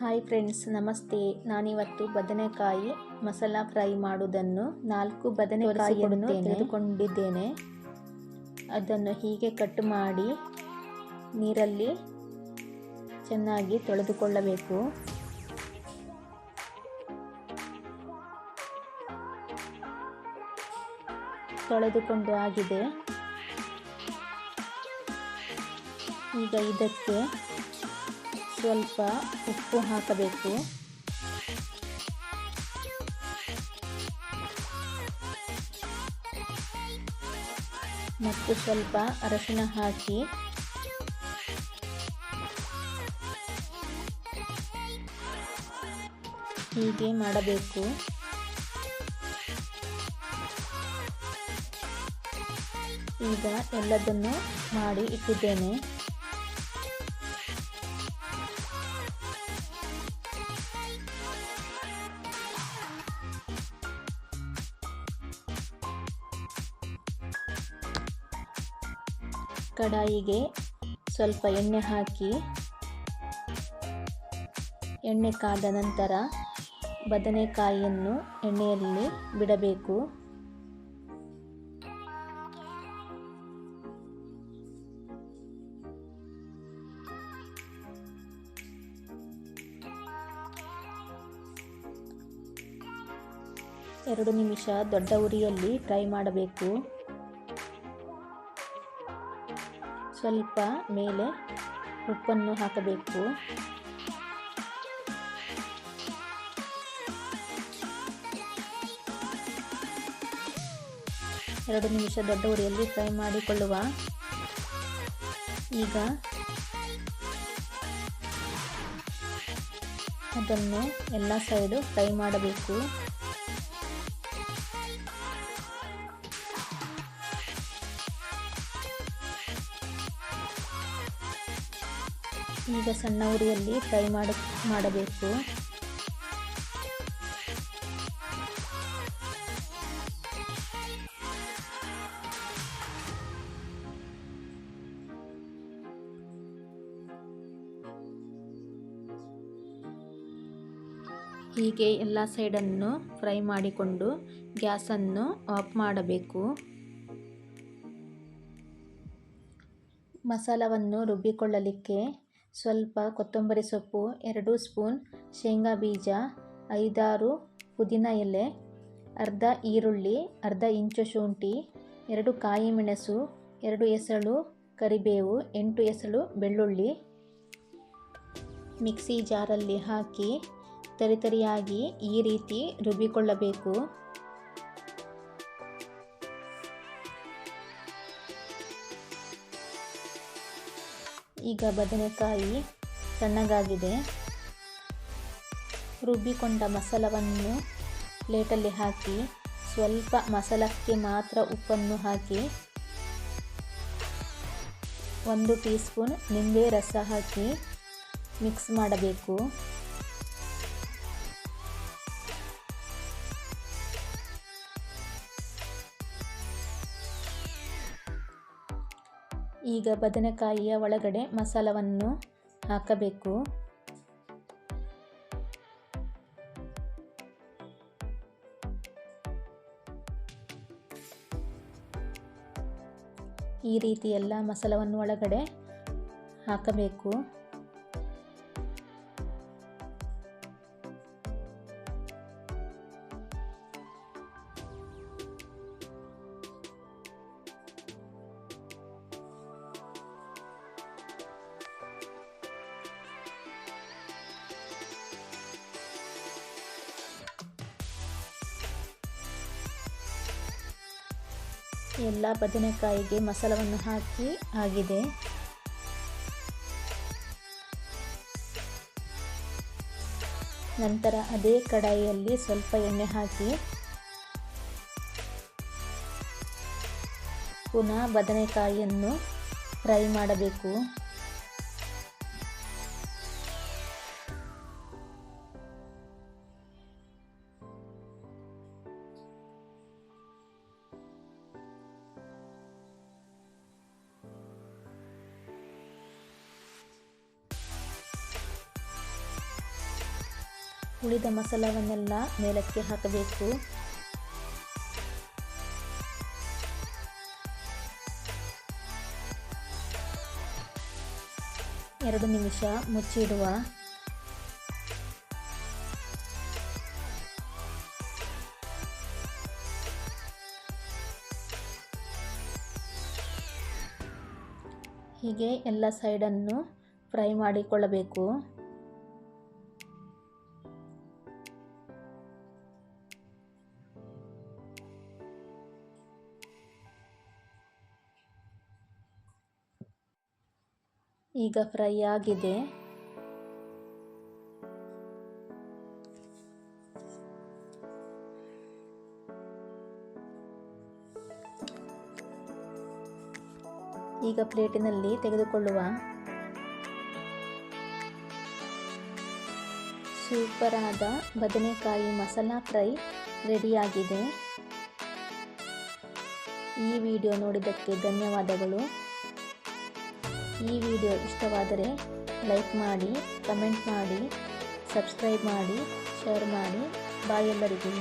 Hi friends ನಮಸ್ತೆ. ನಾನಿವತ್ತು ಬದನೆಕಾಯಿ ಮಸಾಲ ಫ್ರೈ ಮಾಡುವುದನ್ನು ನಾಲ್ಕು ಬದನೆಕಾಯಿಯನ್ನು ತೆಗೆದುಕೊಂಡಿದ್ದೇನೆ. ಅದನ್ನು ಹೀಗೆ ಕಟ್ ಮಾಡಿ ನೀರಲ್ಲಿ ಚೆನ್ನಾಗಿ ತೊಳೆದುಕೊಳ್ಳಬೇಕು. ತೊಳೆದುಕೊಂಡು ಆಗಿದೆ. ಈಗ ಇದಕ್ಕೆ ಸ್ವಲ್ಪ ಉಪ್ಪು ಹಾಕಬೇಕು. ಮತ್ತು ಸ್ವಲ್ಪ ಅರಶಿನ ಹಾಕಿ. ಹೀಗೆ ಮಾಡಬೇಕು. ಈಗ ಎಲ್ಲದನ್ನು ಮಾಡಿ ಇಟ್ಟಿದ್ದೇನೆ. ಕಡಾಯಿಗೆ ಸ್ವಲ್ಪ ಎಣ್ಣೆ ಹಾಕಿ, ಎಣ್ಣೆ ಕಾದ ನಂತರ ಬದನೆಕಾಯಿಯನ್ನು ಎಣ್ಣೆಯಲ್ಲಿ ಬಿಡಬೇಕು. ಎರಡು ನಿಮಿಷ ದೊಡ್ಡ ಉರಿಯಲ್ಲಿ ಫ್ರೈ ಮಾಡಬೇಕು. ಸ್ವಲ್ಪ ಮೇಲೆ ಉಪ್ಪನ್ನು ಹಾಕಬೇಕು. ಎರಡು ನಿಮಿಷ ದೊಡ್ಡ ಉರಿಯಲ್ಲಿ ಫ್ರೈ ಮಾಡಿಕೊಳ್ಳುವ. ಈಗ ಅದನ್ನು ಎಲ್ಲ ಸೈಡು ಫ್ರೈ ಮಾಡಬೇಕು. ಈಗ ಸಣ್ಣ ಉರಿಯಲ್ಲಿ ಫ್ರೈ ಮಾಡ, ಮಾಡಬೇಕು. ಹೀಗೆ ಎಲ್ಲ ಸೈಡನ್ನು ಫ್ರೈ ಮಾಡಿಕೊಂಡು ಗ್ಯಾಸನ್ನು ಆಫ್ ಮಾಡಬೇಕು. ಮಸಾಲವನ್ನು ರುಬ್ಬಿಕೊಳ್ಳಲಿಕ್ಕೆ ಸ್ವಲ್ಪ ಕೊತ್ತಂಬರಿ ಸೊಪ್ಪು, ಎರಡು ಸ್ಪೂನ್ ಶೇಂಗಾ ಬೀಜ, ಐದಾರು ಪುದೀನ ಎಲೆ, ಅರ್ಧ ಈರುಳ್ಳಿ, ಅರ್ಧ ಇಂಚು ಶುಂಠಿ, ಎರಡು ಕಾಯಿ ಮೆಣಸು, ಎರಡು ಎಸಳು ಕರಿಬೇವು, ಎಂಟು ಎಸಳು ಬೆಳ್ಳುಳ್ಳಿ. ಮಿಕ್ಸಿ ಜಾರಲ್ಲಿ ಹಾಕಿ ತರಿತರಿಯಾಗಿ ಈ ರೀತಿ ರುಬ್ಬಿಕೊಳ್ಳಬೇಕು. ಈಗ ಬದನೆಕಾಯಿ ಸಣ್ಣಗಾಗಿದೆ ರುಬ್ಬಿಕೊಂಡ ಮಸಾಲವನ್ನು ಪ್ಲೇಟಲ್ಲಿ ಹಾಕಿ, ಸ್ವಲ್ಪ ಮಸಾಲಕ್ಕೆ ಮಾತ್ರ ಉಪ್ಪನ್ನು ಹಾಕಿ, ಒಂದು ಟೀ ಸ್ಪೂನ್ ನಿಂಬೆ ರಸ ಹಾಕಿ ಮಿಕ್ಸ್ ಮಾಡಬೇಕು. ಈಗ ಬದನೆಕಾಯಿಯ ಒಳಗಡೆ ಮಸಾಲವನ್ನು ಹಾಕಬೇಕು. ಈ ರೀತಿ ಎಲ್ಲ ಮಸಾಲವನ್ನು ಒಳಗಡೆ ಹಾಕಬೇಕು. ಎಲ್ಲ ಬದನೆಕಾಯಿಗೆ ಮಸಾಲವನ್ನು ಹಾಕಿ ಆಗಿದೆ. ನಂತರ ಅದೇ ಕಡಾಯಿಯಲ್ಲಿ ಸ್ವಲ್ಪ ಎಣ್ಣೆ ಹಾಕಿ ಪುನಃ ಬದನೆಕಾಯಿಯನ್ನು ಫ್ರೈ ಮಾಡಬೇಕು. ಉಳಿದ ಮಸಾಲವನ್ನೆಲ್ಲ ಮೇಲಕ್ಕೆ ಹಾಕಬೇಕು. ಎರಡು ನಿಮಿಷ ಮುಚ್ಚಿಡುವ. ಹೀಗೆ ಎಲ್ಲ ಸೈಡನ್ನು ಫ್ರೈ ಮಾಡಿಕೊಳ್ಳಬೇಕು. ಈಗ ಫ್ರೈ ಆಗಿದೆ. ಈಗ ಪ್ಲೇಟಿನಲ್ಲಿ ತೆಗೆದುಕೊಳ್ಳುವ ಸೂಪರಾದ ಬದನೆಕಾಯಿ ಮಸಾಲಾ ಫ್ರೈ ರೆಡಿಯಾಗಿದೆ. ಈ ವಿಡಿಯೋ ನೋಡಿದ್ದಕ್ಕೆ ಧನ್ಯವಾದಗಳು. ಈ ವಿಡಿಯೋ ಇಷ್ಟವಾದರೆ ಲೈಕ್ ಮಾಡಿ ಕಮೆಂಟ್ ಮಾಡಿ ಸಬ್ಸ್ಕ್ರೈಬ್ ಮಾಡಿ ಶೇರ್ ಮಾಡಿ. ಬಾಯ್ ಎಲ್ಲರಿಗೂ.